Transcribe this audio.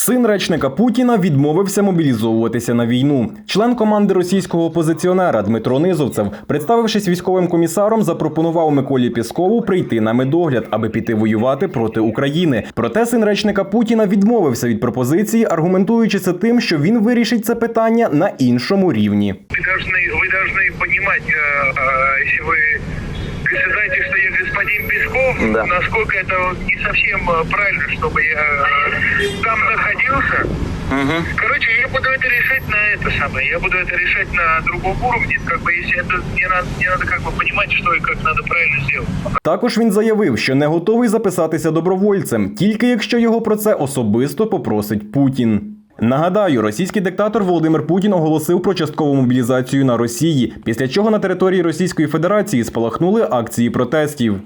Син речника Путіна відмовився мобілізовуватися на війну. Член команди російського опозиціонера Дмитро Низовцев, представившись військовим комісаром, запропонував Миколі Піскову прийти на медогляд, аби піти воювати проти України. Проте син речника Путіна відмовився від пропозиції, аргументуючи це тим, що він вирішить це питання на іншому рівні. Вы должны, вы должны понимать, э, э, если вы знаете, что я господин Песков, Да. насколько это вот не совсем э, правильно, чтобы я э, там находился. Короче, я буду это решать на это самое, я буду это решать на другом уровне. Как бы если это мне надо, мне надо как бы понимать, что и как надо правильно сделать. Також він заявив, що не готовий записатися добровольцем, тільки якщо його про це особисто попросить Путін. Нагадаю, російський диктатор Володимир Путін оголосив про часткову мобілізацію на Росії, після чого на території Російської Федерації спалахнули акції протестів.